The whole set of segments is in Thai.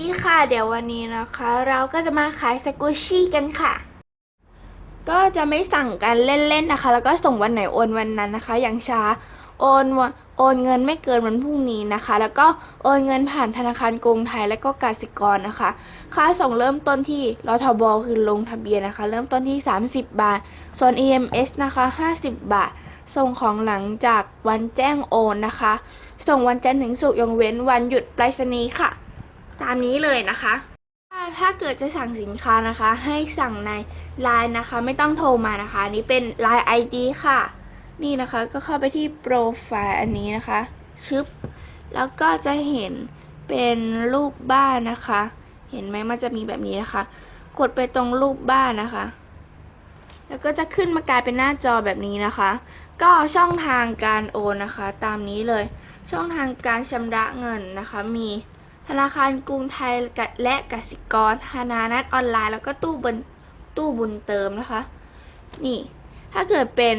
ดีค่ะ เดี๋ยววันนี้นะคะ เราก็จะมาขายสกูชี่กันค่ะ ก็จะไม่สั่งกันเล่นๆนะคะ แล้วก็ส่งวันไหนโอนวันนั้นนะคะ อย่างช้าโอนวันโอนเงินไม่เกินวันพรุ่งนี้นะคะ แล้วก็โอนเงินผ่านธนาคารกรุงไทยและก็กสิกรนะคะ ค่าส่งเริ่มต้นที่รทบคือลงทะเบียนนะคะ เริ่มต้นที่ 30 บาท ส่วน EMS นะคะ 50 บาท ส่งของหลังจากวันแจ้งโอนนะคะ ส่งวันจันทร์ถึงศุกร์ยกเว้นวันหยุดไปรษณีย์ค่ะ ตามนี้เลยนะคะถ้าเกิดจะสั่งสินค้านะคะ ให้สั่งใน Line นะคะ ไม่ต้องโทรมานะคะนนี้เป็น Line ID ค่ะ นี่นะคะก็เข้าไปที่โปรไฟล์อันนี้นะคะ ชึบ แล้วก็จะเห็นเป็นรูปบ้านนะคะ เห็นไหมมันจะมีแบบนี้นะคะ กดไปตรงรูปบ้านนะคะ แล้วก็จะขึ้นมากลายเป็นหน้าจอแบบนี้นะคะ ก็ช่องทางการโอนนะคะ ตามนี้เลย ช่องทางการชำระเงินนะคะมี ธนาคารกรุงไทยและกสิกรธนานัดออนไลน์ แล้วก็ตู้บนตู้บุญเติมนะคะ นี่ ถ้าเกิดเป็น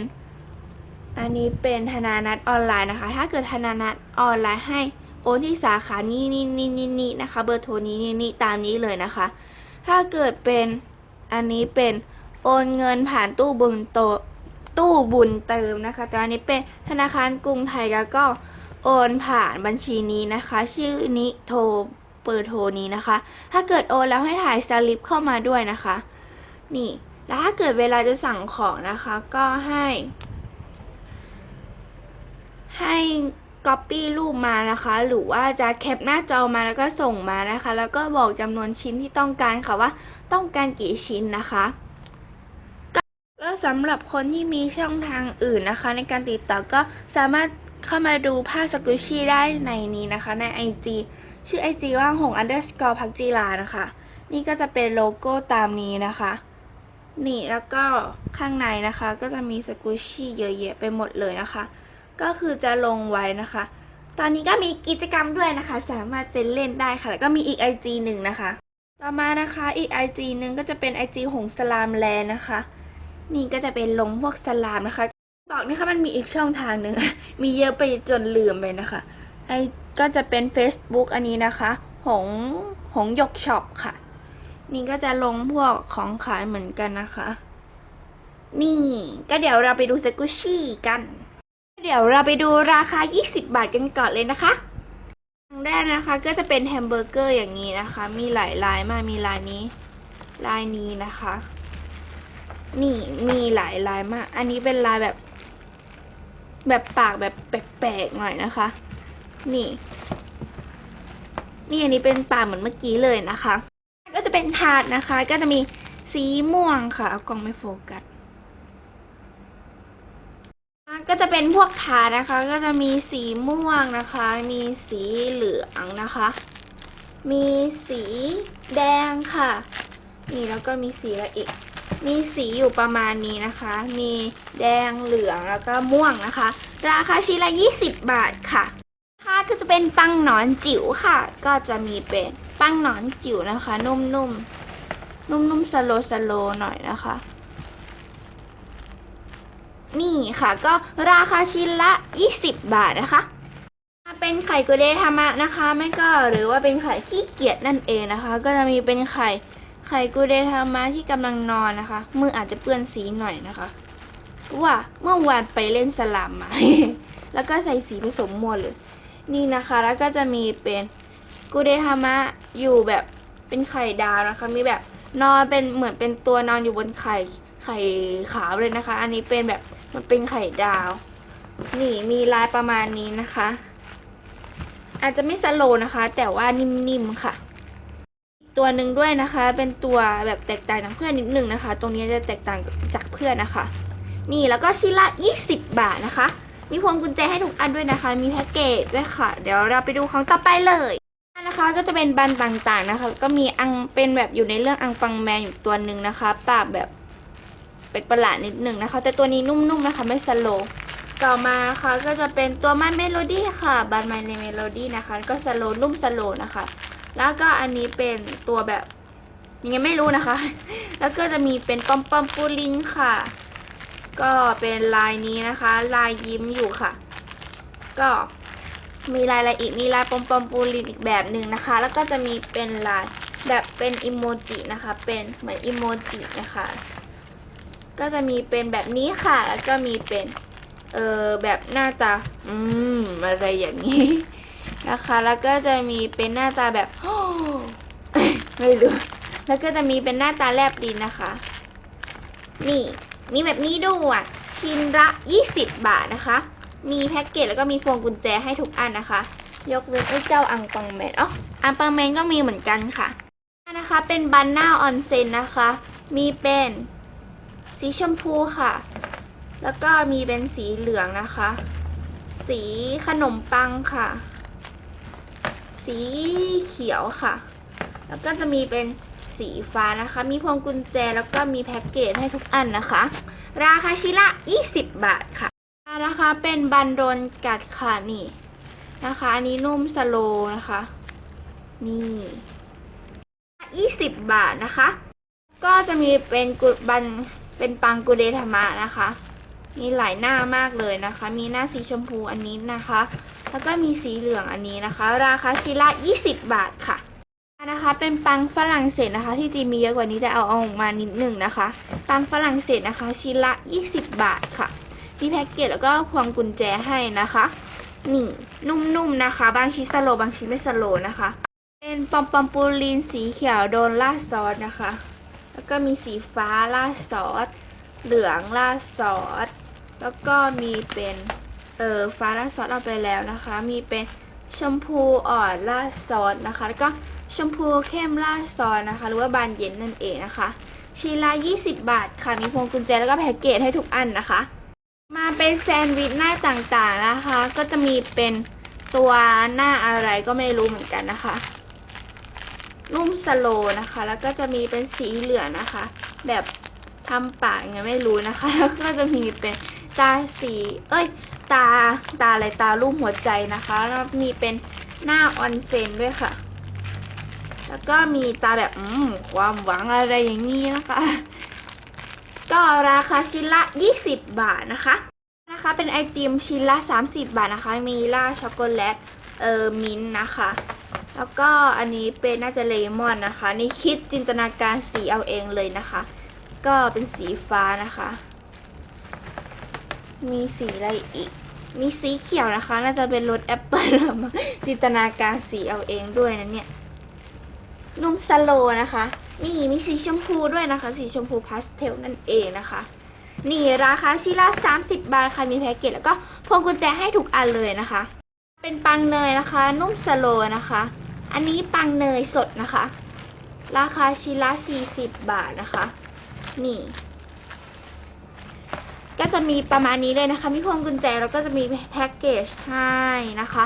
อันนี้เป็นธนานัดออนไลน์นะคะ ถ้าเกิดธนานัดออนไลน์ให้โอนที่สาขานี้นี่นี่นี่นี่นะคะ เบอร์โทรนี้นี่นี่ตามนี้เลยนะคะ ถ้าเกิดเป็นอันนี้เป็นโอนเงินผ่านตู้บุญโตตู้บุญเติมนะคะ แต่อันนี้เป็นธนาคารกรุงไทยแล้วก็ โอนผ่านบัญชีนี้นะคะ ชื่อนี้โทรเบอร์โทรนี้นะคะ ถ้าเกิดโอนแล้วให้ถ่ายสลิปเข้ามาด้วยนะคะ นี่ แล้วถ้าเกิดเวลาจะสั่งของนะคะ ก็ให้ ให้ copy รูปมานะคะ หรือว่าจะแคปหน้าจอมาแล้วก็ส่งมานะคะ แล้วก็บอกจำนวนชิ้นที่ต้องการค่ะว่า ต้องการกี่ชิ้นนะคะก็ก็สำหรับคนที่มีช่องทางอื่นนะคะ ในการติดต่อก็สามารถ เข้ามาดูภาพสกุชี่ได้ในนี้นะคะ ใน IG ชื่อ IG ว่าหง underscore พักจีลานะคะ นี่ก็จะเป็นโลโก้ตามนี้นะคะ นี่แล้วก็ข้างในนะคะ ก็จะมีสกุชี่เยอะแยะไปหมดเลยนะคะ ก็คือจะลงไว้นะคะ ตอนนี้ก็มีกิจกรรมด้วยนะคะ สามารถเป็นเล่นได้ค่ะ แล้วก็มีอีก IG หนึ่งนะคะ ต่อมานะคะอีก IG หนึ่งก็จะเป็น IG หงสลามแลนนะคะนี่ก็จะเป็นลงพวกสลามนะคะ บอกนะคะมันมีอีกช่องทางหนึ่ง มีเยอะไปจนลืมไปนะคะ ไอ้ก็จะเป็น Facebook อันนี้นะคะ หง หงยกช็อปค่ะ นี่ก็จะลงพวกของขายเหมือนกันนะคะ นี่ก็เดี๋ยวเราไปดูสกุชี่กัน เดี๋ยวเราไปดูราคา 20 บาทกันก่อนเลยนะคะอย่างแรกนะคะก็จะเป็นแฮมเบอร์เกอร์อย่างนี้นะคะ มีหลายลายมากมีลายนี้ลายนี้นะคะ นี่มีหลายลายมาก อันนี้เป็นลายแบบ แบบปากแบบแปลกๆหน่อยนะคะ นี่ นี่อันนี้เป็นปากเหมือนเมื่อกี้เลยนะคะ ก็จะเป็นถาดนะคะ ก็จะมีสีม่วงค่ะเอากล้องไม่โฟกัสก็จะเป็นพวกถาดนะคะ ก็จะมีสีม่วงนะคะ มีสีเหลืองนะคะ มีสีแดงค่ะ นี่แล้วก็มีสีอะไรอีก มีสีอยู่ประมาณนี้นะคะ มีแดงเหลืองแล้วก็ม่วงนะคะ ราคาชิ้นละ 20 บาทค่ะค่ะก็จะเป็นปังหนอนจิ๋วค่ะ ก็จะมีเป็นปังหนอนจิ๋วนะคะ นุ่มๆนุ่มๆสโลสโลหน่อยนะคะ นี่ค่ะ ก็ราคาชิ้นละ 20 บาทนะคะเป็นไข่กุเดธรรมะนะคะ ไม่ก็หรือว่าเป็นไข่ขี้เกียจนั่นเองนะคะ ก็จะมีเป็นไข่ ไข่กุเดธรรมะที่กำลังนอนนะคะ มืออาจจะเปื้อนสีหน่อยนะคะเพราะว่าเมื่อวานไปเล่นสลามมา แล้วก็ใส่สีผสมหมั่วเลย นี่นะคะ แล้วก็จะมีเป็นกุเดธรรมะอยู่แบบเป็นไข่ดาวนะคะ มีแบบนอนเป็นเหมือนเป็นตัวนอนอยู่บนไข่ไข่ขาวเลยนะคะ อันนี้เป็นแบบมันเป็นไข่ดาว นี่มีลายประมาณนี้นะคะ อาจจะไม่สโลนะคะ แต่ว่านิ่มๆค่ะ ตัวหนึ่งด้วยนะคะ เป็นตัวแบบแตกต่างจากเพื่อนนิดหนึ่งนะคะ ตรงนี้จะแตกต่างจากเพื่อนนะคะ นี่แล้วก็ชิ้นละ 20 บาทนะคะ มีพวงกุญแจให้ทุกอันด้วยนะคะ มีแพ็กเกจด้วยค่ะ เดี๋ยวเราไปดูของต่อไปเลยนะคะก็จะเป็นบันต่างๆนะคะ ก็มีอังเป็นแบบอยู่ในเรื่องอังปังแมนอยู่ตัวหนึ่งนะคะปากแบบเป็นประหลาดนิดหนึ่งนะคะ แต่ตัวนี้นุ่มๆนะคะไม่สโลว์ต่อมานะคะก็จะเป็นตัวไมเมโลดี้ค่ะบันไมในเมโลดี้นะคะ ก็สโลว์นุ่มสโลว์นะคะ แล้วก็อันนี้เป็นตัวแบบยังไงไม่รู้นะคะ แล้วก็จะมีเป็นปอมปอมปูลินค่ะ ก็เป็นลายนี้นะคะ ลายยิ้มอยู่ค่ะ ก็มีลายอะไรอีกมีลายปอมปอมปูลินอีกแบบหนึ่งนะคะ แล้วก็จะมีเป็นลายแบบเป็นอิโมจินะคะ เป็นเหมือนอิโมจินะคะ ก็จะมีเป็นแบบนี้ค่ะ แล้วก็มีเป็น เออแบบหน้าตา อืม อะไรอย่างนี้ นะคะ แล้วก็จะมีเป็นหน้าตาแบบไม่รู้แล้วก็จะมีเป็นหน้าตาแลบดินนะคะ นี่ มีแบบนี้ด้วยชิ้นละ20 บาทนะคะ มีแพ็กเกจแล้วก็มีพวงกุญแจให้ทุกอันนะคะ ยกเว้นไอ้เจ้าอังปังแมนอ๋ออังปังแมนก็มีเหมือนกันค่ะนะคะเป็นบันหน้าออนเซนนะคะ มีเป็นสีชมพูค่ะ แล้วก็มีเป็นสีเหลืองนะคะ สีขนมปังค่ะ สีเขียวค่ะ แล้วก็จะมีเป็นสีฟ้านะคะ มีพวงกุญแจแล้วก็มีแพ็กเกจให้ทุกอันนะคะ ราคาชิ้นละ 20 บาทค่ะนะคะเป็นบันโดนกัดค่ะนี่นะคะ อันนี้นุ่มสโลนะคะ นี่20 บาทนะคะ ก็จะมีเป็นกุดบันเป็นปังกุเดธรรมะนะคะ มีหลายหน้ามากเลยนะคะ มีหน้าสีชมพูอันนี้นะคะ แล้วก็มีสีเหลืองอันนี้นะคะ ราคาชิ้นละ 20 บาทค่ะนะคะ เป็นปังฝรั่งเศสนะคะ ที่จริงมีเยอะกว่านี้แต่เอาออกมานิดหนึ่งนะคะ ปังฝรั่งเศสนะคะชิ้นละ 20 บาทค่ะ มีแพ็กเกจแล้วก็พวงกุญแจให้นะคะนี่นุ่มๆนะคะ บางชิ้นสโลบางชิ้นไม่สโลนะคะ เป็นปอมปอมปูลินสีเขียวโดนราดซอสนะคะ แล้วก็มีสีฟ้าราดซอสเหลืองราดซอสแล้วก็มีเป็น ออฟ้าราดซอสเอาไปแล้วนะคะ มีเป็นชมพูอ่อนราดซอสนะคะ แล้วก็ชมพูเข้มราดซอสนะคะ หรือว่าบานเย็นนั่นเองนะคะชิ้นละ20 บาทค่ะ มีพวงกุญแจแล้วก็แพ็กเกจให้ทุกอันนะคะ มาเป็นแซนด์วิชหน้าต่างๆนะคะ ก็จะมีเป็นตัวหน้าอะไรก็ไม่รู้เหมือนกันนะคะ นุ่มสโลนะคะ แล้วก็จะมีเป็นสีเหลืองนะคะ แบบทำปากยังไงไม่รู้นะคะ แล้วก็จะมีเป็นตาสี เอ้ย ตาตาอะไรตารูปหัวใจนะคะแล้วมีเป็นหน้าออนเซนด้วยค่ะ แล้วก็มีตาแบบอืมความหวังอะไรอย่างนี้นะคะ ก็ราคาชิ้นละ 20 บาทนะคะ นะคะ เป็นไอติมชิ้นละ 30 บาทนะคะ มีล่าช็อกโกแลตเอ่อมิ้นท์นะคะ แล้วก็อันนี้เป็นน่าจะเลมอนนะคะ นี่คิดจินตนาการสีเอาเองเลยนะคะ ก็เป็นสีฟ้านะคะ มีสีอะไรอีก มีสีเขียวนะคะ น่าจะเป็นรสแอปเปิลมาจินตนาการสีเอาเองด้วยนะเนี่ยนุ่มสโลนะคะ นี่มีสีชมพูด้วยนะคะ สีชมพูพาสเทลนั่นเองนะคะ นี่ราคาชิ้นละ30 บาทค่ะมีแพ็กเกจแล้วก็พวงกุญแจให้ทุกอันเลยนะคะ เป็นปังเนยนะคะ นุ่มสโลนะคะ อันนี้ปังเนยสดนะคะ ราคาชิ้นละ40 บาทนะคะ นี่ ก็จะมีประมาณนี้เลยนะคะ มีพวงกุญแจแล้วก็จะมีแพ็กเกจให้นะคะ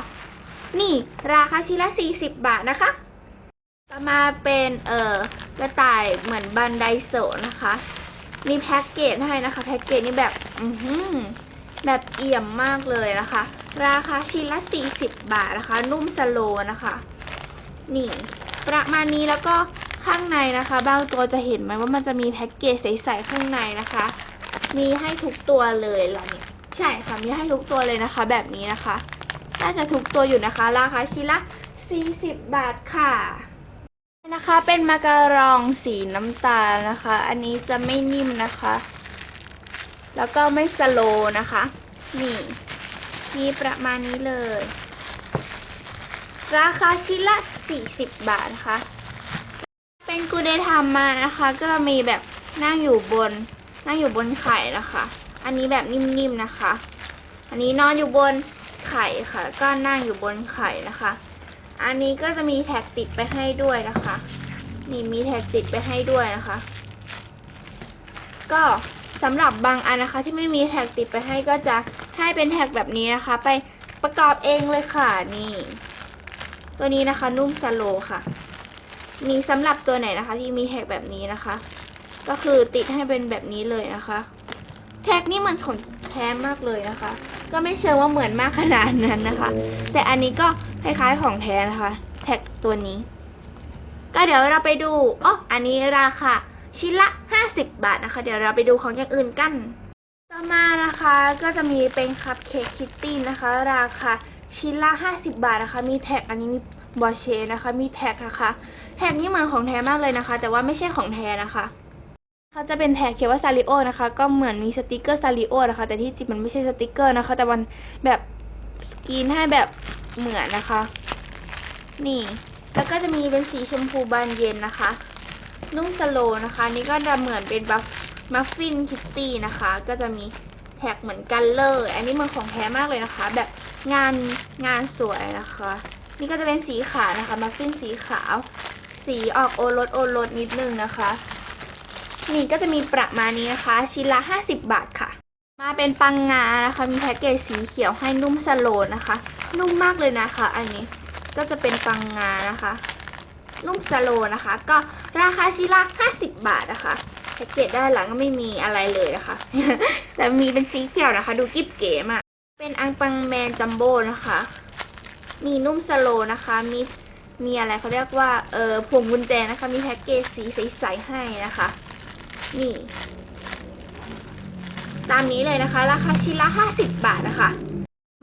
นี่ราคาชิ้นละ 40 บาทนะคะ ต่อมาเป็นเอ่อกระต่ายเหมือนบันไดโซนะคะ มีแพ็กเกจให้นะคะ แพ็กเกจนี่แบบอือหือแบบเอี่ยมมากเลยนะคะ ราคาชิ้นละ 40 บาทนะคะ นุ่มสโลนะคะ นี่ ประมาณนี้แล้วก็ข้างในนะคะ บางตัวจะเห็นไหมว่ามันจะมีแพ็กเกจใสๆข้างในนะคะ มีให้ทุกตัวเลยล่ะเนี่ยใช่ค่ะมีให้ทุกตัวเลยนะคะ แบบนี้นะคะน่าจะทุกตัวอยู่นะคะ ราคาชิ้นละ40 บาทค่ะนะคะเป็นมาการองสีน้ำตาลนะคะ อันนี้จะไม่นิ่มนะคะ แล้วก็ไม่สโลนะคะ นี่มีประมาณนี้เลย ราคาชิ้นละ 40 บาทนะคะ เป็นกูเดทำมานะคะ ก็จะมีแบบนั่งอยู่บน นั่งอยู่บนไข่นะคะ อันนี้แบบนิ่มๆนะคะ อันนี้นอนอยู่บนไข่ค่ะ ก็นั่งอยู่บนไข่นะคะ อันนี้ก็จะมีแท็กติดไปให้ด้วยนะคะ นี่มีแท็กติดไปให้ด้วยนะคะ ก็สำหรับบางอันนะคะที่ไม่มีแท็กติดไปให้ก็จะให้เป็นแท็กแบบนี้นะคะ ไปประกอบเองเลยค่ะนี่ ตัวนี้นะคะนุ่มสโลค่ะ มีสำหรับตัวไหนนะคะ ที่มีแท็กแบบนี้นะคะ ก็คือติดให้เป็นแบบนี้เลยนะคะ แท็กนี่เหมือนของแท้มากเลยนะคะ ก็ไม่เชิงว่าเหมือนมากขนาดนั้นนะคะ แต่อันนี้ก็คล้ายๆของแท้นะคะ แท็กตัวนี้ ก็เดี๋ยวเราไปดูอ๋ออันนี้ราคาชิ้นละ 50 บาทนะคะ เดี๋ยวเราไปดูของอย่างอื่นกัน ต่อมานะคะก็จะมีเป็นคัพเค้กคิตตี้นะคะ ราคาชิ้นละ 50 บาทนะคะ มีแท็กอันนี้มีบอเชนะคะ มีแท็กนะคะ แท็กนี่เหมือนของแท้มากเลยนะคะ แต่ว่าไม่ใช่ของแท้นะคะ เขาจะเป็นแท็กเขียนว่าซาริโอนะคะ ก็เหมือนมีสติกเกอร์ซาริโอนะคะ แต่ที่จริงมันไม่ใช่สติกเกอร์นะคะ แต่มันแบบสกรีนให้แบบเหมือนนะคะ นี่ แล้วก็จะมีเป็นสีชมพูบานเย็นนะคะ นุ่มสโลนะคะ นี่ก็จะเหมือนเป็นบัฟมัฟฟินคิตตี้นะคะ ก็จะมีแท็กเหมือนกันเลย อันนี้มันของแท้มากเลยนะคะ แบบงานงานสวยนะคะ นี่ก็จะเป็นสีขาวนะคะ มัฟฟินสีขาว สีออกโอรสโอรสนิดนึงนะคะ นี่ก็จะมีประมาณนี้นะคะ ชิ้นละ 50 บาทค่ะ มาเป็นปังงานะคะ มีแพ็กเกจสีเขียวให้นุ่มสโลนะคะ นุ่มมากเลยนะคะ อันนี้ก็จะเป็นปังงานะคะ นุ่มสโลนะคะ ก็ราคาชิ้นละ 50 บาทนะคะแพ็กเกจด้านหลังก็ไม่มีอะไรเลยนะคะ แต่มีเป็นสีเขียวนะคะ ดูกิ๊บเก๋มากเป็นอังปังแมนจัมโบ้นะคะ มีนุ่มสโลนะคะ มีมีอะไรเขาเรียกว่าเออพวงกุญแจนะคะ มีแพ็กเกจสีใสๆให้นะคะ นี่ ตามนี้เลยนะคะ ราคาชิ้นละ 50 บาทนะคะ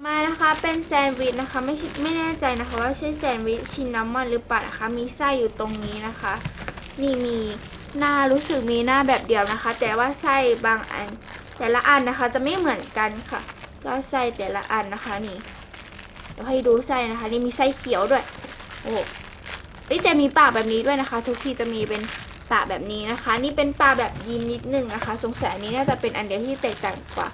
มานะคะเป็นแซนด์วิชนะคะ ไม่ไม่แน่ใจนะคะ ว่าใช่แซนด์วิชชิ้นนามอนหรือเปล่านะคะ มีไส้อยู่ตรงนี้นะคะ นี่มีหน้ารู้สึกมีหน้าแบบเดียวนะคะ แต่ว่าไส้บางอัน แต่ละอันนะคะจะไม่เหมือนกันค่ะก็ไส้แต่ละอันนะคะนี่เดี๋ยวให้ดูไส้นะคะ นี่มีไส้เขียวด้วย โอ้เอ้ยแต่มีปากแบบนี้ด้วยนะคะ ทุกทีจะมีเป็น ปากแบบนี้นะคะ นี่เป็นปากแบบยีนนิดนึงนะคะ สงสัยอันนี้น่าจะเป็นอันเดียวที่แตกต่างกว่า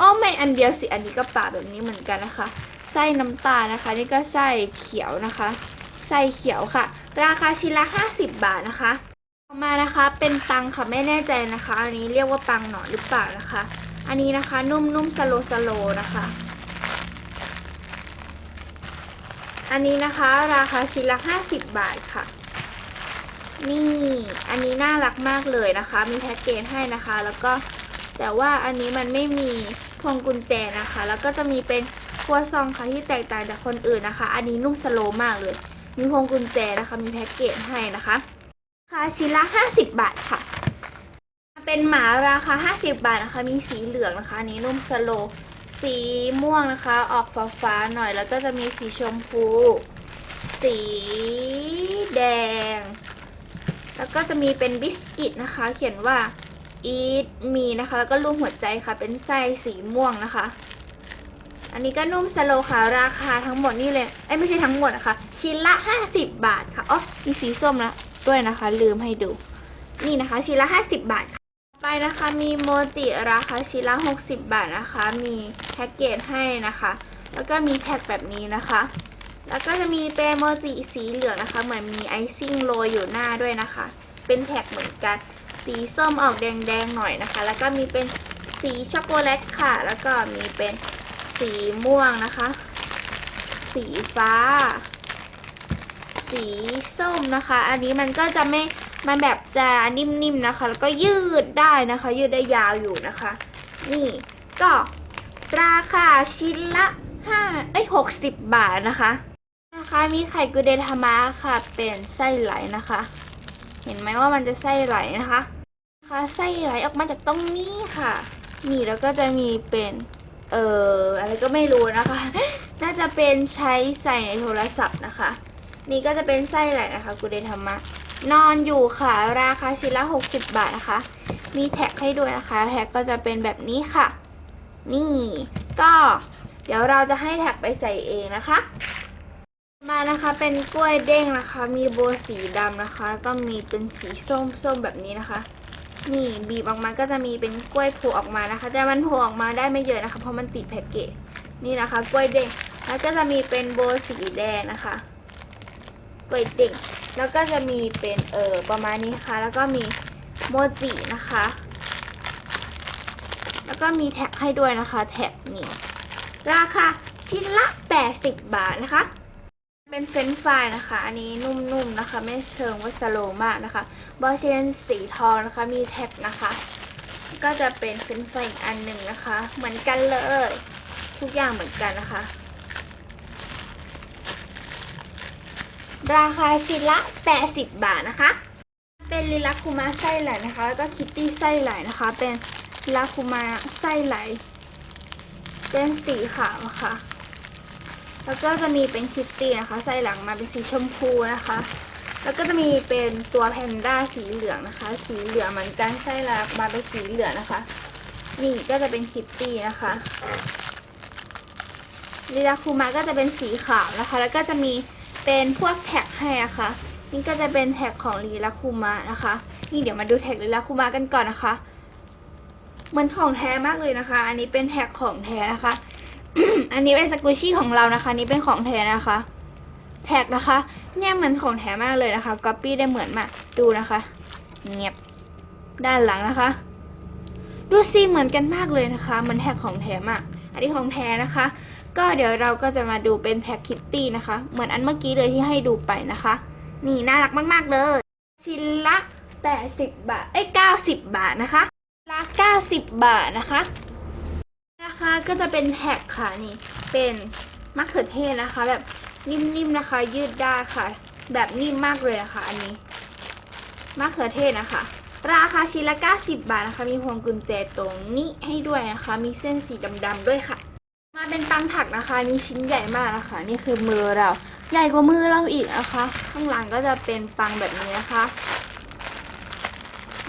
อ๋อไม่อันเดียวสิอันนี้ก็ปากแบบนี้เหมือนกันนะคะ ไส้น้ำตาลนะคะ นี่ก็ไส้เขียวนะคะ ไส้เขียวค่ะ ราคาชิ้นละ 50 บาทนะคะต่อมานะคะเป็นปังค่ะไม่แน่ใจนะคะ อันนี้เรียกว่าปังหนอนหรือเปล่านะคะ อันนี้นะคะนุ่มๆสโลสโลนะคะอันนี้นะคะ ราคาชิ้นละ 50 บาทค่ะ นี่อันนี้น่ารักมากเลยนะคะ มีแพ็กเกจให้นะคะ แล้วก็แต่ว่าอันนี้มันไม่มีพวงกุญแจนะคะ แล้วก็จะมีเป็นครัวซองค่ะที่แตกต่างจากคนอื่นนะคะ อันนี้นุ่มสโลมากเลย มีพวงกุญแจนะคะ มีแพ็กเกจให้นะคะราคาชิ้นละ 50 บาทค่ะ เป็นหมาราคา 50 บาทนะคะ มีสีเหลืองนะคะอันนี้นุ่มสโล สีม่วงนะคะ ออกฟ้าๆหน่อย แล้วก็จะมีสีชมพู สี ก็จะมีเป็นบิสกิตนะคะ เขียนว่า eat มีนะคะ แล้วก็รูปหัวใจค่ะ เป็นไส้สีม่วงนะคะ อันนี้ก็นุ่มสโลค่ะ ราคาทั้งหมดนี่เลย เอ้ยไม่ใช่ทั้งหมดนะคะ ชิ้นละ 50 บาทค่ะ อ๋อ มีสีส้มนะด้วยนะคะ ลืมให้ดู นี่นะคะ ชิ้นละ 50 บาทค่ะไปนะคะ มีโมจิราคาชิ้นละ 60 บาทนะคะ มีแพ็กเกจให้นะคะ แล้วก็มีแท็กแบบนี้นะคะ แล้วก็จะมีเป็นโมจิสีเหลืองนะคะ เหมือนมีไอซิ่งโรยอยู่หน้าด้วยนะคะ เป็นแท็กเหมือนกัน สีส้มออกแดงๆหน่อยนะคะ แล้วก็มีเป็นสีช็อกโกแลตค่ะ แล้วก็มีเป็นสีม่วงนะคะ สีฟ้า สีส้มนะคะ อันนี้มันก็จะไม่ มันแบบจะนิ่มๆนะคะ แล้วก็ยืดได้นะคะ ยืดได้ยาวอยู่นะคะ นี่ก็ราคาชิ้นละห้าเอ้ยหกสิบบาทนะคะ นะคะมีไข่กุเดทามะค่ะ เป็นไส้ไหลนะคะ เห็นไหมว่ามันจะไส้ไหลนะคะคะไส้ไหลออกมาจากตรงนี้ค่ะ นี่แล้วก็จะมีเป็น เอ่ออะไรก็ไม่รู้นะคะ น่าจะเป็นใช้ใส่ในโทรศัพท์นะคะ นี่ก็จะเป็นไส้ไหลนะคะกุเดทามะนอนอยู่ค่ะ ราคาชิ้นละ 60 บาทนะคะ มีแท็กให้ด้วยนะคะ แท็กก็จะเป็นแบบนี้ค่ะ นี่ ก็ เดี๋ยวเราจะให้แท็กไปใส่เองนะคะ มานะคะเป็นกล้วยเด้งนะคะ มีโบสีดำนะคะ แล้วก็มีเป็นสีส้มส้มแบบนี้นะคะ นี่บีบออกมาก็จะมีเป็นกล้วยโผล่ออกมานะคะ แต่มันโผล่ออกมาได้ไม่เยอะนะคะ เพราะมันติดแพ็กเกจนี่นะคะ กล้วยเด้งแล้วก็จะมีเป็นโบสีแดงนะคะ กล้วยเด้งแล้วก็จะมีเป็นเออประมาณนี้ค่ะ แล้วก็มีโมจินะคะ แล้วก็มีแท็กให้ด้วยนะคะ แท็กนี่ราคาชิ้นละ 80 บาทนะคะ เป็นเฟรนฟรายนะคะ อันนี้นุ่มๆนะคะ ไม่เชิงว่าสโลมากนะคะบอเชนสีทองนะคะ มีแท็กนะคะ ก็จะเป็นเฟรนฟรายอีกอันหนึ่งนะคะ เหมือนกันเลย ทุกอย่างเหมือนกันนะคะ ราคาชิ้นละ 80 บาทนะคะ เป็นลิลาคุมาไส้ไหลนะคะ แล้วก็คิตตี้ไส้ไหลนะคะ เป็นลิลาคุมาไส้ไหล เป็นสีขาวค่ะ แล้วก็จะมีเป็นคิตตี้นะคะ ใส่หลังมาเป็นสีชมพูนะคะ แล้วก็จะมีเป็นตัวแพนด้าสีเหลืองนะคะ สีเหลืองเหมือนกันใส่หลังมาเป็นสีเหลืองนะคะ นี่ก็จะเป็นคิตตี้นะคะลีลาคูมาก็จะเป็นสีขาวนะคะ แล้วก็จะมีเป็นพวกแท็กให้นะคะ นี่ก็จะเป็นแท็กของลีลาคูมานะคะ นี่เดี๋ยวมาดูแท็กลีลาคูมากันก่อนนะคะ เหมือนของแท้มากเลยนะคะ อันนี้เป็นแท็กของแท้นะคะ อันนี้เป็นสกูชี่ของเรานะคะ นี่เป็นของแท้นะคะ แท็กนะคะ เนี่ยเหมือนของแท้มากเลยนะคะก๊อปปี้ได้เหมือนมากดูนะคะ เงียบด้านหลังนะคะ ดูสิเหมือนกันมากเลยนะคะ มันแท็กของแท้มากอันนี้ของแท้นะคะ ก็เดี๋ยวเราก็จะมาดูเป็นแท็กคิตตี้นะคะ เหมือนอันเมื่อกี้เลยที่ให้ดูไปนะคะ นี่น่ารักมากๆเลย ชิ้นละ 80 บาท เอ้ย90 บาทนะคะละ90 บาทนะคะ นะคะก็จะเป็นแท็กค่ะนี่เป็นมะเขือเทศนะคะ แบบนิ่มๆนะคะ ยืดได้ค่ะ แบบนิ่มมากเลยนะคะ อันนี้มะเขือเทศนะคะ ราคาชิ้นละ90 บาทนะคะ มีพวงกุญแจตรงนี้ให้ด้วยนะคะ มีเส้นสีดำๆด้วยค่ะ มาเป็นปังถักนะคะนี่ชิ้นใหญ่มากนะคะ นี่คือมือเราใหญ่กว่ามือเราอีกนะคะ ข้างหลังก็จะเป็นปังแบบนี้นะคะ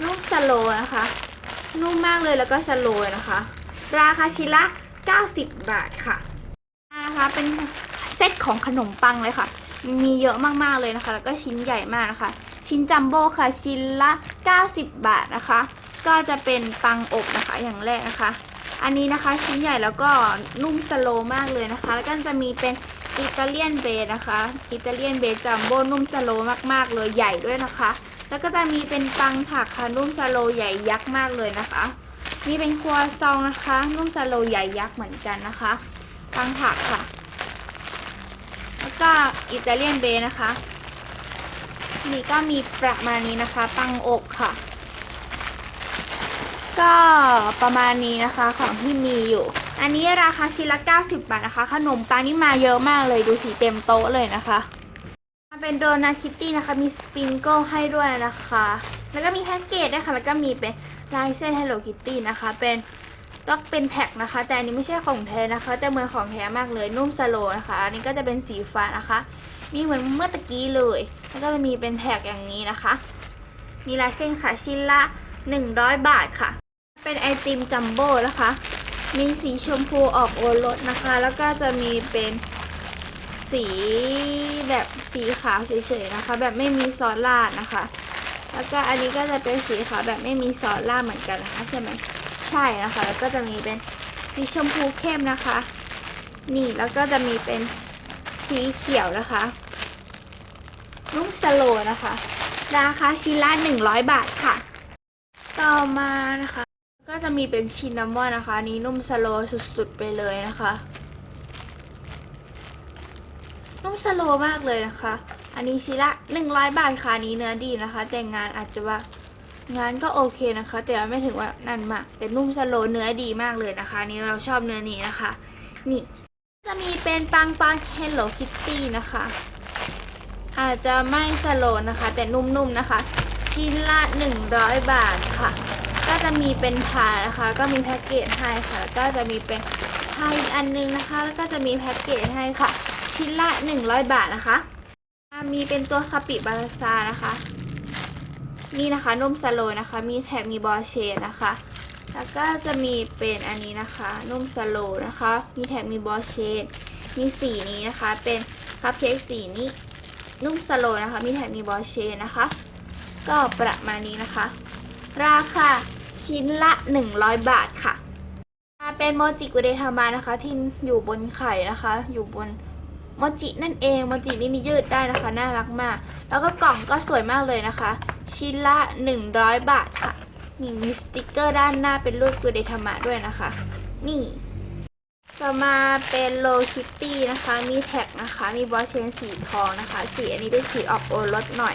นุ่มสโลนะคะนุ่มมากเลยแล้วก็สโลนะคะ ราคาชิ้นละ 90 บาทค่ะนะคะเป็นเซตของขนมปังเลยค่ะ มีเยอะมากๆเลยนะคะ แล้วก็ชิ้นใหญ่มากนะคะ ชิ้นจัมโบ้ค่ะชิ้นละ 90 บาทนะคะ ก็จะเป็นปังอบนะคะอย่างแรกนะคะ อันนี้นะคะชิ้นใหญ่แล้วก็นุ่มสโลมากเลยนะคะ แล้วก็จะมีเป็นอิตาเลียนเบย์นะคะ อิตาเลียนเบย์จัมโบ้นุ่มสโลมากๆเลยใหญ่ด้วยนะคะ แล้วก็จะมีเป็นปังถักค่ะนุ่มสโลใหญ่ยักษ์มากเลยนะคะ มีเป็นครัวซองนะคะนุ่มสโลใหญ่ยักษ์เหมือนกันนะคะปังถักค่ะ แล้วก็อิตาเลียนเบนะคะ นี่ก็มีประมาณนี้นะคะ ปังอกค่ะ ก็ประมาณนี้นะคะของที่มีอยู่ อันนี้ราคาชิ้นละ90 บาทนะคะ ขนมปังนี่มาเยอะมากเลยดูสีเต็มโต๊ะเลยนะคะมาเป็นโดนัทคิตตี้นะคะ มีสปริงเกิลให้ด้วยนะคะ แล้วก็มีแพ็กเกจด้วยค่ะแล้วก็มีเป็น ลายเส้น Hello Kitty นะคะ เป็นก็เป็นแพ็คนะคะ แต่อันนี้ไม่ใช่ของแท้นะคะ แต่เหมือนของแท้มากเลยนุ่มสโลนะคะ อันนี้ก็จะเป็นสีฟ้านะคะ มีเหมือนเมื่อตะกี้เลย แล้วก็จะมีเป็นแท็กอย่างนี้นะคะ มีลายเส้นค่ะชิ้นละ 100 บาทค่ะ เป็นไอติมจัมโบ้นะคะ มีสีชมพูออกโอรสนะคะ แล้วก็จะมีเป็นสีแบบสีขาวเฉยๆนะคะ แบบไม่มีซอสราดนะคะ แล้วก็อันนี้ก็จะเป็นสีขาวแบบไม่มีซอสราเหมือนกันนะคะใช่ไหมใช่นะคะ แล้วก็จะมีเป็นสีชมพูเข้มนะคะ นี่แล้วก็จะมีเป็นสีเขียวนะคะนุ่มสโลนะคะ ราคาชิ้นละ100 บาทค่ะ ต่อมานะคะ ก็จะมีเป็นชินนามอนนะคะนี้นุ่มสโลสุดๆไปเลยนะคะ นุ่มสโลมากเลยนะคะ อันนี้ชิ้นละ100 บาทค่ะนี้เนื้อดีนะคะ แต่งานอาจจะว่างานก็โอเคนะคะ แต่ว่าไม่ถึงว่านั่นมาก แต่นุ่มสโลเนื้อดีมากเลยนะคะนี้เราชอบเนื้อนี้นะคะ นี่ จะมีเป็นปังปัง Hello Kitty นะคะ อาจจะไม่สโลนะคะ แต่นุ่มๆนะคะชิ้นละ100 บาทค่ะ ก็จะมีเป็นพายนะคะ ก็มีแพ็กเกจให้ค่ะ ก็จะมีเป็นพายอีกอันนึงนะคะ แล้วก็จะมีแพ็กเกจให้ค่ะ ชิ้นละ 100 บาทนะคะ มีเป็นตัวคาปิบาราซานะคะ นี่นะคะนุ่มสโลนะคะ มีแท็กมีบอเชนนะคะ แล้วก็จะมีเป็นอันนี้นะคะนุ่มสโลนะคะ มีแท็กมีบอเชนมีสีนี้นะคะ เป็นคัพเค้กสีนี้นุ่มสโลนะคะ มีแท็กมีบอเชนนะคะ ก็ประมาณนี้นะคะ ราคาชิ้นละ 100 บาทค่ะมาเป็นโมจิกุเดทามานะคะ ที่อยู่บนไข่นะคะ อยู่บน โมจินั่นเองโมจินี่มียืดได้นะคะ น่ารักมาก แล้วก็กล่องก็สวยมากเลยนะคะ ชิ้นละ 100 บาทค่ะนี่มีสติกเกอร์ด้านหน้าเป็นรูปกุเดทามะด้วยนะคะ นี่ต่อมาเป็นโลคิตตี้นะคะ มีแท็กนะคะ มีบอลเชนสีทองนะคะ สีอันนี้เป็นสีออกโอรสหน่อย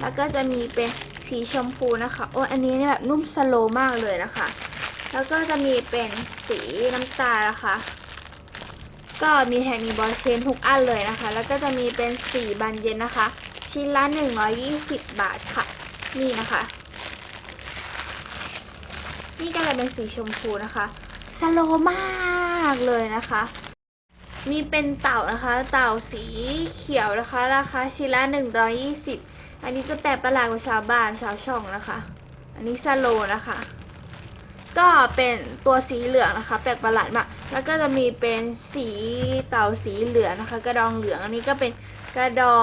แล้วก็จะมีเป็นสีชมพูนะคะ โอ้อันนี้เนี่ยแบบนุ่มสโลว์มากเลยนะคะ แล้วก็จะมีเป็นสีน้ำตาลนะคะ ก็มีแท็กมีบอลเชนทุกอันเลยนะคะ แล้วก็จะมีเป็นสีบานเย็นนะคะ ชิ้นละ 120 บาทค่ะ นี่นะคะ นี่ก็เลยเป็นสีชมพูนะคะสโลมากเลยนะคะ มีเป็นเต่านะคะ เต่าสีเขียวนะคะ ราคาชิ้นละ 120 อันนี้จะแปลกประหลาดกว่าชาวบ้านชาวช่องนะคะ อันนี้ซาโลนะคะ ก็เป็นตัวสีเหลืองนะคะ แปลกประหลาดมาก แล้วก็จะมีเป็นสีเต่าสีเหลืองนะคะ กระดองเหลืองอันนี้ก็เป็นกระดอ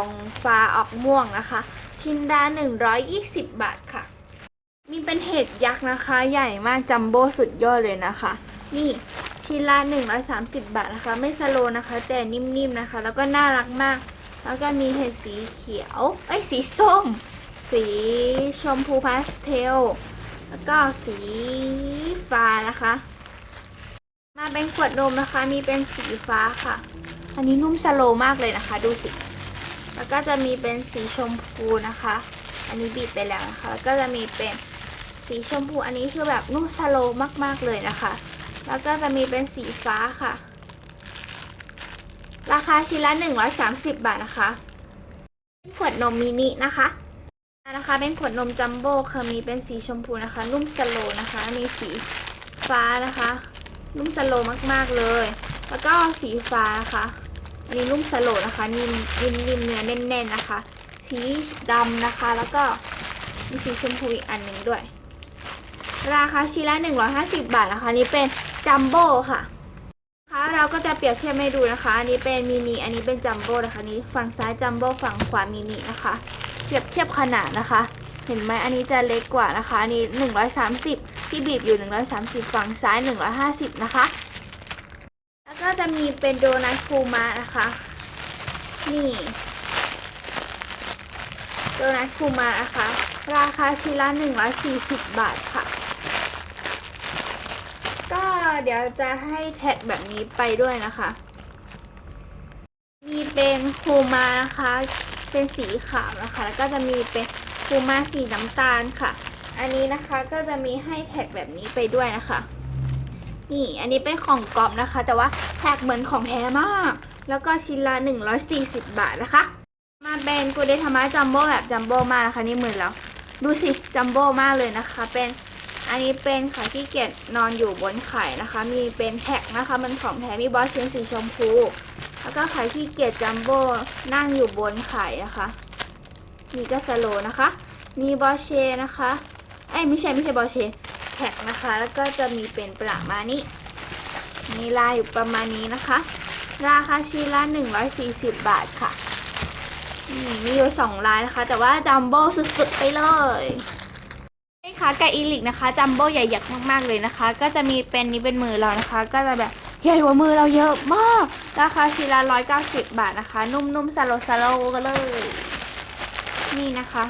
งฟ้าออกม่วงนะคะ ชิ้นละ120 บาทค่ะ มีเป็นเห็ดยักษ์นะคะ ใหญ่มากจัมโบ้สุดยอดเลยนะคะ นี่ชิ้นละ130 บาทนะคะ ไม่สโลว์นะคะ แต่นิ่มๆนะคะ แล้วก็น่ารักมาก แล้วก็มีเห็ดสีเขียว เอ้ยสีส้ม สีชมพูพาสเทล แล้วก็สีฟ้านะคะ มาเป็นขวดนมนะคะมีเป็นสีฟ้าค่ะ อันนี้นุ่มสโลมากเลยนะคะ ดูสิ แล้วก็จะมีเป็นสีชมพูนะคะ อันนี้บีบไปแล้วนะคะ แล้วก็จะมีเป็นสีชมพู อันนี้คือแบบนุ่มสโลมากๆเลยนะคะ แล้วก็จะมีเป็นสีฟ้าค่ะ ราคาชิ้นละ130 บาทนะคะ ขวดนมมินินะคะ นะคะเป็นขวดนมจัมโบ้ค่ะมีเป็นสีชมพูนะคะ นุ่มสโลนะคะ มีสีฟ้านะคะ นุ่มสโลมากๆเลย แล้วก็สีฟ้านะคะอันนี้นุ่มสโลนะคะนิ่มนิ่มนิ่มเนื้อแน่นๆนะคะ สีดำนะคะ แล้วก็มีสีชมพูอีกอันหนึ่งด้วย ราคาชิ้นละ150 บาทนะคะนี่เป็นจัมโบ้ค่ะนะคะเราก็จะเปรียบเทียบให้ดูนะคะ อันนี้เป็นมินิ อันนี้เป็นจัมโบ้นะคะนี้ฝั่งซ้ายจัมโบ้ฝั่งขวามินินะคะ รียบเทียบขนาดนะคะ เห็นไหมอันนี้จะเล็กกว่านะคะอันนี้130 ที่บีบอยู่ 130 ฝั่งซ้าย 150 นะคะ แล้วก็จะมีเป็นโดนัทฟูมานะคะ นี่โดนัทฟูมานะคะ ราคาชิ้นละ 140 บาทค่ะ ก็เดี๋ยวจะให้แท็กแบบนี้ไปด้วยนะคะ มีเป็นฟูมานะคะ เป็นสีขาวนะคะ แล้วก็จะมีเป็นฟูมาสีน้ำตาลค่ะ อันนี้นะคะก็จะมีให้แท็กแบบนี้ไปด้วยนะคะ นี่อันนี้เป็นของกรอบนะคะ แต่ว่าแท็กเหมือนของแท้มาก แล้วก็ชิ้นละ 140 บาทนะคะ มาเป็นกูเดทามาจัมโบ้แบบจัมโบ้มากนะคะนี่มือเราดูสิจัมโบ้มากเลยนะคะ เป็นอันนี้เป็นไข่ที่เกียจนอนอยู่บนไข่นะคะ มีเป็นแท็กนะคะ มันของแท้มีบอสเชนสีชมพู แล้วก็ไข่ที่เกียจจัมโบ้นั่งอยู่บนไข่นะคะ มีก็สโลนะคะ มีบอเชนะคะเอ้ยไม่ใช่ไม่ใช่บอเชแท็กนะคะ แล้วก็จะมีเป็นประมาณนี้มีลายอยู่ประมาณนี้นะคะ ราคาชิ้นละ140 บาทค่ะนี่มีอยู่สองลายนะคะ แต่ว่าจัมโบ้สุดๆไปเลยนี่ค่ะไก่อีลิกนะคะจัมโบ้ใหญ่ยักษ์มากๆเลยนะคะ ก็จะมีเป็นนี้เป็นมือเรานะคะ ก็จะแบบ ใหญ่กว่ามือเราเยอะมาก ราคาชิ้นละ190 บาทนะคะ นุ่มๆสโลสโลกันเลย นี่นะคะ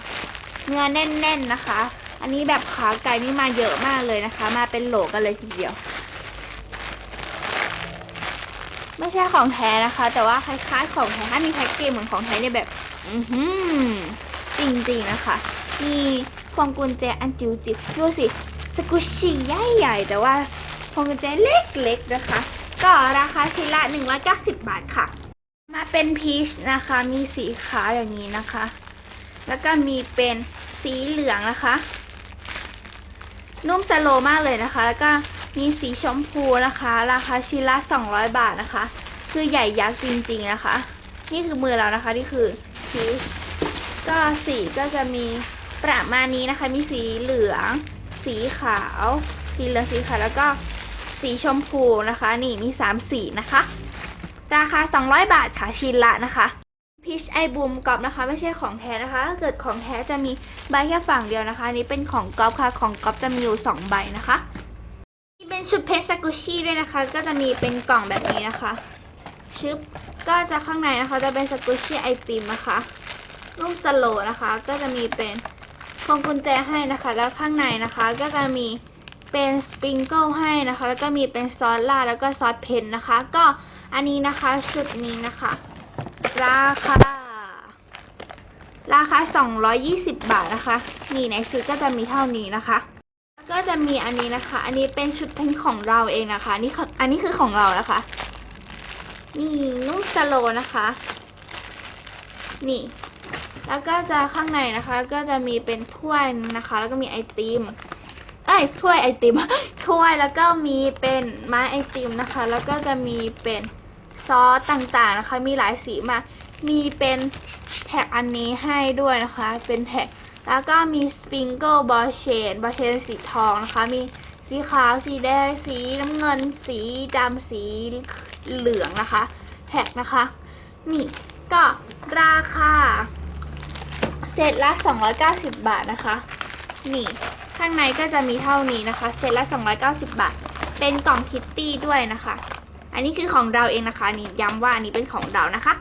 เนื้อแน่นๆนะคะ อันนี้แบบขาไก่นี่มาเยอะมากเลยนะคะ มาเป็นโหลกันเลยทีเดียว ไม่ใช่ของแท้นะคะ แต่ว่าคล้ายๆของแท้ถ้ามีแพ็กเกจเหมือนของแท้เนี่ยแบบ อือหือจริงๆนะคะ มีพวงกุญแจอันจิ๋วจิ๋วดูสิสกุชชี่ใหญ่ๆแต่ว่าพวงกุญแจเล็กๆนะคะ ก็ราคาชิ้นละ 190 บาทค่ะ มาเป็นพีชนะคะ มีสีขาวอย่างนี้นะคะ แล้วก็มีเป็นสีเหลืองนะคะ นุ่มสโลมากเลยนะคะ แล้วก็มีสีชมพูนะคะ ราคาชิ้นละ 200 บาทนะคะ คือใหญ่ยักษ์จริงๆนะคะ นี่คือมือเรานะคะ นี่คือพีชก็สีก็จะมีประมาณนี้นะคะ มีสีเหลือง สีขาว สีเหลือง สีขาว แล้วก็ สีชมพูนะคะ นี่มี 3 สีนะคะ ราคา 200 บาทค่ะชิ้นละนะคะพีชไอบูมกรอบนะคะ ไม่ใช่ของแท้นะคะถ้าเกิดของแท้จะมีใบแค่ฝั่งเดียวนะคะนี้เป็นของกอล์ฟค่ะของกอล์ฟจะมีอยู่ 2 ใบนะคะนี่เป็นชุดเพชรสกุชชี่ด้วยนะคะ ก็จะมีเป็นกล่องแบบนี้นะคะชึบก็จะข้างในนะคะ จะเป็นสกุชชี่ไอติมนะคะรูปสโลนะคะ ก็จะมีเป็นพวงกุญแจให้นะคะ แล้วข้างในนะคะก็จะมี เป็นสปริงเกิลให้นะคะ แล้วก็มีเป็นซอสลาดแล้วก็ซอสเพนนะคะ ก็อันนี้นะคะชุดนี้นะคะ ราคา ราคา 220 บาทนะคะ นี่ในชุดก็จะมีเท่านี้นะคะแล้วก็จะมีอันนี้นะคะ อันนี้เป็นชุดเพนของเราเองนะคะนี่องอันนี้คือของเรานะคะ นี่นุ่มสโลนะคะ นี่ แล้วก็จะข้างในนะคะ ก็จะมีเป็นถ้วยนะคะ แล้วก็มีไอติม เอ้ถ้วยไอติม ถ้วยแล้วก็มีเป็นไม้ไอติมนะคะ แล้วก็จะมีเป็นซอสต่างๆนะคะ มีหลายสีมาก มีเป็นแท็กอันนี้ให้ด้วยนะคะ เป็นแท็ก แล้วก็มีสปริงเกิลบอลเชนบอลเชนสีทองนะคะ มีสีขาว สีแดง สีน้ำเงิน สีดำ สีเหลืองนะคะ แท็กนะคะ นี่ก็ราคาเซตละ 290 บาทนะคะ นี่ ข้างในก็จะมีเท่านี้นะคะ เซตละ 290 บาท เป็นกล่องคิตตี้ด้วยนะคะ อันนี้คือของเราเองนะคะนี่ย้ำว่าอันนี้เป็นของเรานะคะ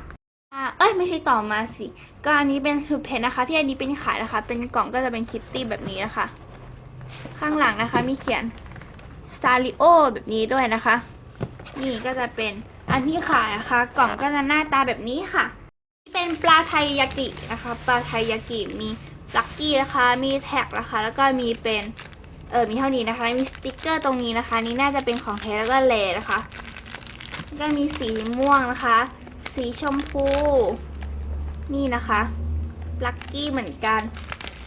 เอ้ยไม่ใช่ต่อมาสิ ก็อันนี้เป็นชุดเพชรนะคะ ที่อันนี้เป็นขายนะคะ เป็นกล่องก็จะเป็นคิตตี้แบบนี้นะคะ ข้างหลังนะคะมีเขียนซาริโอแบบนี้ด้วยนะคะ นี่ก็จะเป็นอันที่ขายนะคะ กล่องก็จะหน้าตาแบบนี้ค่ะ เป็นปลาไทยยากินะคะ ปลาไทยยากิมี ลักกี้นะคะ มีแท็กนะคะ แล้วก็มีเป็นเออมีเท่านี้นะคะมีสติกเกอร์ตรงนี้นะคะ นี่น่าจะเป็นของแท้แล้วก็แลนะคะก็มีสีม่วงนะคะ สีชมพู นี่นะคะลักกี้เหมือนกัน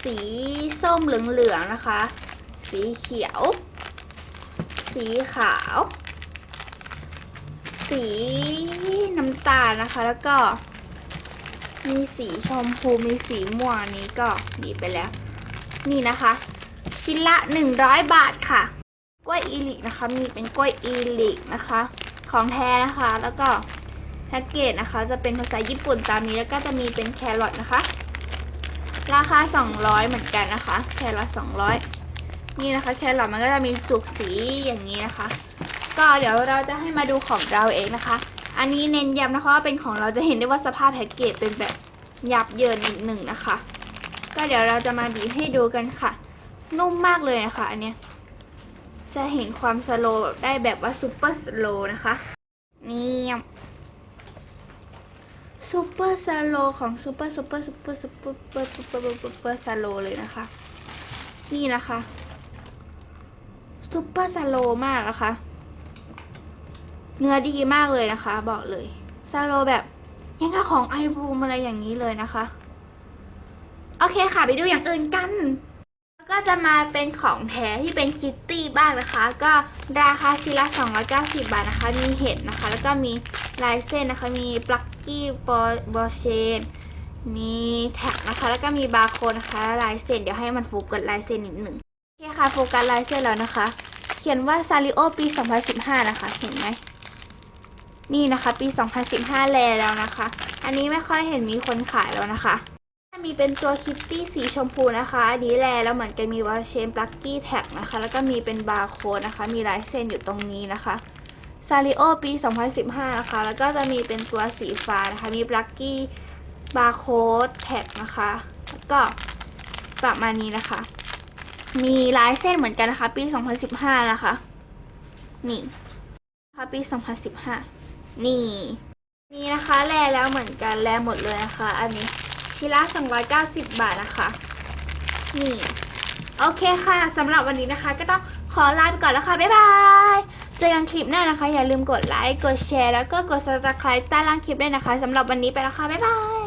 สีส้มเหลืองๆนะคะ สีเขียว สีขาว สีน้ำตาลนะคะแล้วก็ มีสีชมพูมีสีม่วงนนี้ก็ดีไปแล้ว นี่นะคะ ชิ้นละ 100 บาทค่ะ กล้วยอีลิกนะคะ มีเป็นกล้วยอีลิกนะคะ ของแท้นะคะ แล้วก็แพ็กเกจนะคะ จะเป็นภาษาญี่ปุ่นตามนี้แล้วก็จะมีเป็นแครอทนะคะ ราคา 200 เหมือนกันนะคะ แครอท200 นี่นะคะ แครอทมันก็จะมีจุกสีอย่างนี้นะคะ ก็เดี๋ยวเราจะให้มาดูของเราเองนะคะ อันนี้เน้นย้ำนะคะว่าเป็นของเราจะเห็นได้ว่าสภาพแพ็กเกจเป็นแบบยับเยินนิดหนึ่งนะคะ ก็เดี๋ยวเราจะมาบีบให้ดูกันค่ะ นุ่มมากเลยนะคะ อันเนี้ยจะเห็นความสโลว์ได้แบบว่าซูเปอร์สโลว์นะคะนี่ซูเปอร์สโลว์ของซูเปอร์ซูเปอร์ซูเปอร์ซูเปอร์ซูเปอร์ซูเปอร์ซูเปอร์สโลว์เลยนะคะ นี่นะคะซูเปอร์สโลว์มากนะคะ เนื้อดีมากเลยนะคะ บอกเลยซาโลแบบยังกับของไอบูมอะไรอย่างนี้เลยนะคะ โอเคค่ะไปดูอย่างอื่นกัน ก็จะมาเป็นของแท้ที่เป็นคิตตี้บ้างนะคะ ก็ราคาชิ้นละ290 บาทนะคะ มีเห็ดนะคะ แล้วก็มีลายเส้นนะคะ มีปลักกี้บอเชนมีแท็กนะคะ แล้วก็มีบาร์โค้ดนะคะ ลายเส้นเดี๋ยวให้มันโฟกัสลายเส้นนิดหนึ่งโอเคค่ะโฟกัสลายเส้นแล้วนะคะ เขียนว่าซาริโอปี 2015 นะคะ เห็นไหม นี่นะคะ ปี 2015 แลแล้วนะคะ อันนี้ไม่ค่อยเห็นมีคนขายแล้วนะคะมีเป็นตัวคิตตี้สีชมพูนะคะอันนี้แลแล้วเหมือนกันมีวาเชนปลักกี้แท็กนะคะ แล้วก็มีเป็นบาร์โค้ดนะคะ มีลายเส้นอยู่ตรงนี้นะคะซาริโอปี 2015 นะคะ แล้วก็จะมีเป็นตัวสีฟ้านะคะ มีปลักกี้บาร์โค้ดแท็กนะคะ แล้วก็ประมาณนี้นะคะ มีลายเส้นเหมือนกันนะคะ ปี 2015 นะคะ นี่นะคะปี 2015 นี่ นี่นะคะแลแล้วเหมือนกันแลหมดเลยนะคะ อันนี้ชิ้นละ290 บาทนะคะ นี่ โอเคค่ะสำหรับวันนี้นะคะ ก็ต้องขอลาไปก่อนแล้วค่ะ บ๊ายบายเจอกันคลิปหน้านะคะ อย่าลืมกดไลค์ กดแชร์ แล้วก็กด subscribe ใต้ล่างคลิปด้วยนะคะสำหรับวันนี้ไปแล้วค่ะ บ๊ายบาย